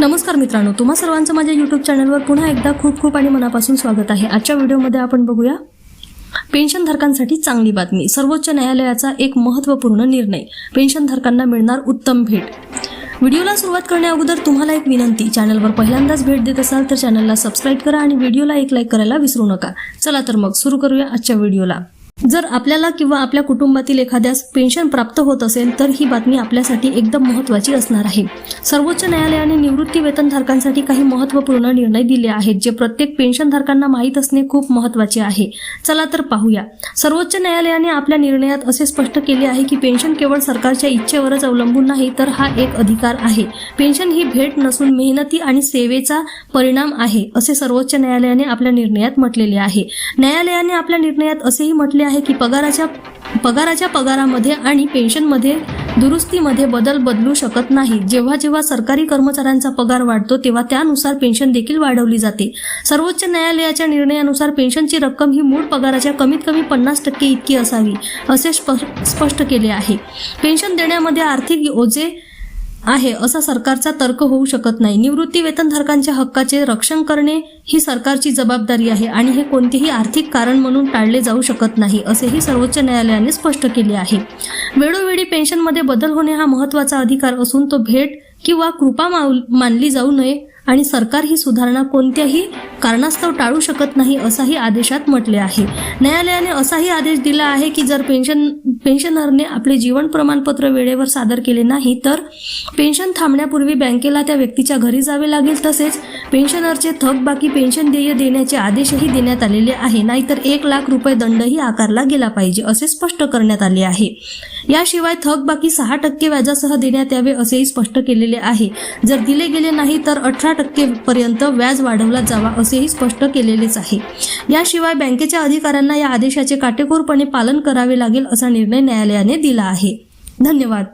नमस्कार मित्रांनो तुम्हा सर्वांचं माझ्या यूट्यूब चॅनलवर पुन्हा एकदा खूप खूप आणि मनापासून स्वागत आहे. आजच्या व्हिडिओमध्ये आपण बघूया पेन्शनधारकांसाठी चांगली बातमी. सर्वोच्च न्यायालयाचा एक महत्त्वपूर्ण निर्णय. पेन्शनधारकांना मिळणार उत्तम भेट. व्हिडिओला सुरुवात करण्याअगोदर तुम्हाला एक विनंती. चॅनलवर पहिल्यांदाच भेट देत असाल तर चॅनलला सबस्क्राईब करा आणि व्हिडिओला एक लाईक करायला विसरू नका. चला तर मग सुरू करूया आजच्या व्हिडिओला. जर आपल्याला किंवा आपल्या कुटुंबातील एखाद्यास पेन्शन प्राप्त होत असेल तर ही बातमी आपल्यासाठी एकदम महत्त्वाची असणार आहे. सर्वोच्च न्यायालयाने निवृत्ती वेतनधारकांसाठी काही महत्त्वपूर्ण निर्णय दिले आहेत जे प्रत्येक पेन्शनधारकांना माहीत असणे खूप महत्त्वाचे आहे. चला तर पाहूया. सर्वोच्च न्यायालयाने आपल्या निर्णयात असे स्पष्ट केले आहे की पेन्शन केवळ सरकारच्या इच्छेवरच अवलंबून नाही तर हा एक अधिकार आहे. पेन्शन ही भेट नसून मेहनती आणि सेवेचा परिणाम आहे असे सर्वोच्च न्यायालयाने आपल्या निर्णयात म्हटलेले आहे. न्यायालयाने आपल्या निर्णयात असेही म्हटले आहे की पगाराच्या पगाराच्या पगारामध्ये आणि पेन्शनमध्ये दुरुस्तीमध्ये बदल बदलू शकत नाही. जेव्हा जेव्हा सरकारी कर्मचाऱ्यांचा पगार वाढतो तेव्हा त्यानुसार पेन्शन देखील वाढवली जाते. सर्वोच्च न्यायालयाच्या निर्णयानुसार पेन्शनची रक्कम ही मूळ पगाराच्या कमीत कमी पन्नास टक्के इतकी असावी असे स्प- स्पष्ट केले आहे. पेन्शन देण्यामध्ये आर्थिक ओझे आहे. असा सरकारचा तर्क होऊ शकत नाही. निवृत्ती वेतनधारकांच्या हक्काचे रक्षण करणे ही सरकारची जबाबदारी आहे आणि हे कोणतेही आर्थिक कारण म्हणून टाळले जाऊ शकत नाही असेही सर्वोच्च न्यायालयाने स्पष्ट केले आहे. वेळोवेळी पेन्शनमध्ये बदल होणे हा महत्त्वाचा अधिकार असून तो भेट किंवा कृपा मानली जाऊ नये आणि सरकार ही सुधारणा कोणत्याही कारणास्तव टाळू शकत नाही असाही आदेशात म्हटले आहे. न्यायालयाने असाही आदेश दिला आहे की जर पेन्शन पेन्शनरने आपले जीवन प्रमाणपत्र वेळेवर सादर केले नाही तर पेन्शन थांबण्यापूर्वी बँकेला त्या व्यक्तीच्या घरी जावे लागेल. तसेच पेन्शनरचे थकबाकी पेन्शन देय देण्याचे आदेशही देण्यात आलेले आहे. नाहीतर एक लाख रुपये दंडही आकारला गेला पाहिजे असे स्पष्ट करण्यात आले आहे. याशिवाय थकबाकी सहा टक्के व्याजासह देण्यात यावे असेही स्पष्ट केलेले आहे. जर दिले गेले नाही तर अठरा टक्के पर्यंत व्याज वाढवला जावा असेही स्पष्ट केलेलेच आहे. याशिवाय बँकेच्या अधिकाऱ्यांना या आदेशाचे काटेकोरपणे पालन करावे लागेल असा निर्णय न्यायालयाने दिला आहे. धन्यवाद.